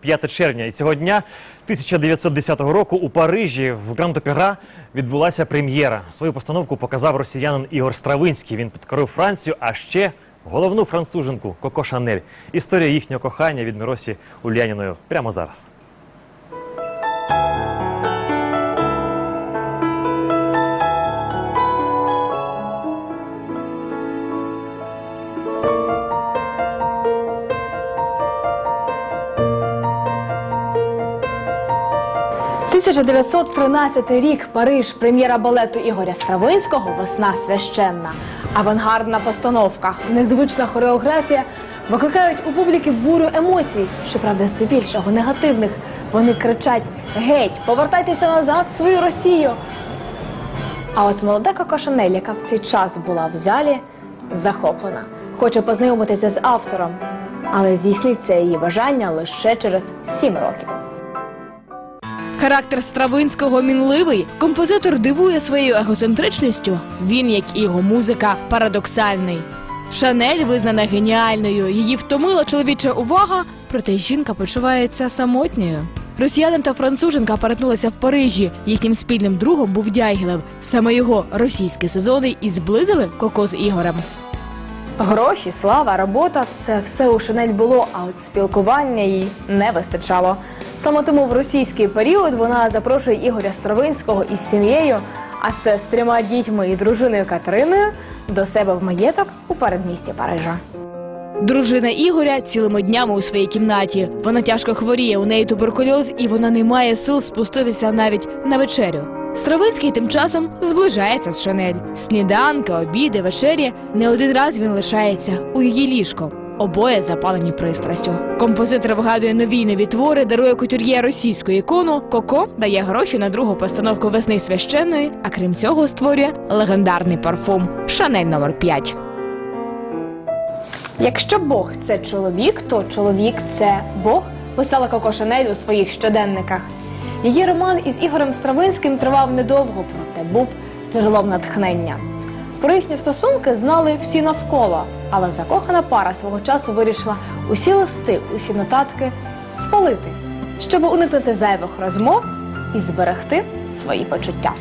5 червня. І цього дня 1910 року у Парижі в Гранд-Опера відбулася прем'єра. Свою постановку показав росіянин Ігор Стравинський. Він підкорив Францію, а ще головну француженку Коко Шанель. Історія їхнього кохання від Миросі Ульяніною прямо зараз. – 1913 рік, Париж, прем'єра балету Ігоря Стравинського «Весна священна». Авангардна постановка, незвична хореографія викликають у публіки бурю емоцій, щоправда, здебільшого негативних. Вони кричать «Геть, повертайтеся назад в свою Росію!» А от молода Коко Шанель, яка в цей час була в залі, захоплена. Хоче познайомитися з автором, але здійсниться її бажання лише через сім років. Характер Стравинського мінливий. Композитор дивує своєю егоцентричністю. Він, як і його музика, парадоксальний. Шанель визнана геніальною. Її втомила чоловіча увага, проте жінка почувається самотньою. Росіянин та француженка перетнулися в Парижі. Їхнім спільним другом був Дягілев. Саме його російські сезони і зблизили Коко з Ігорем. Гроші, слава, робота це все у Шанель було, а от спілкування їй не вистачало. Саме тому в російський період вона запрошує Ігоря Стравинського із сім'єю, а це з трьома дітьми і дружиною Катериною, до себе в маєток у передмісті Парижа. Дружина Ігоря цілими днями у своїй кімнаті. Вона тяжко хворіє, у неї туберкульоз, і вона не має сил спуститися навіть на вечерю. Стравицький тим часом зближається з Шанель. Сніданки, обіди, вечері. Не один раз він лишається у її ліжко. Обоє запалені пристрастю. Композитор вигадує нові нові твори, дарує кутюр'є російську ікону. Коко дає гроші на другу постановку весни священної, а крім цього створює легендарний парфум Шанель номер 5 Якщо Бог це чоловік, то чоловік це Бог, писала Коко Шанель у своїх щоденниках. Її роман із Ігорем Стравинським тривав недовго, проте був джерелом натхнення. Про їхні стосунки знали всі навколо, але закохана пара свого часу вирішила усі листи, усі нотатки спалити, щоб уникнути зайвих розмов і зберегти свої почуття.